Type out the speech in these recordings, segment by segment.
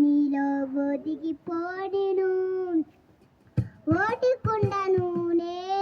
నీలో ఒదిగి పోడెను ఓటికుండను నేను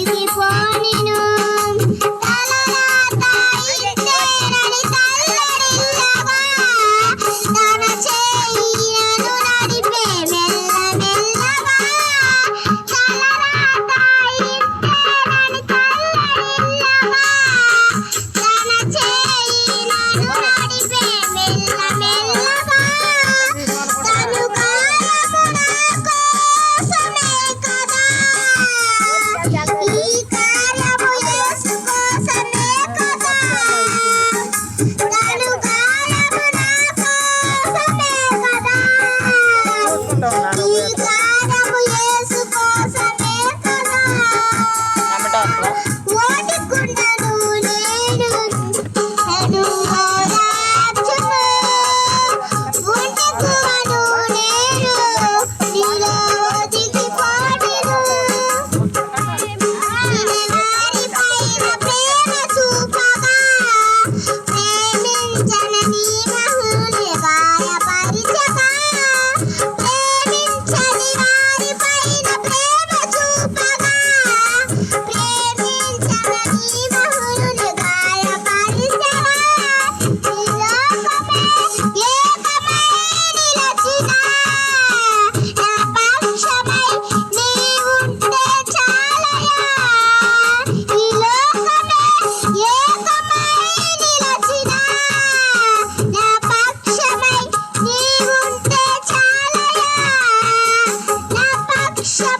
Happy Tapeworm! Stop.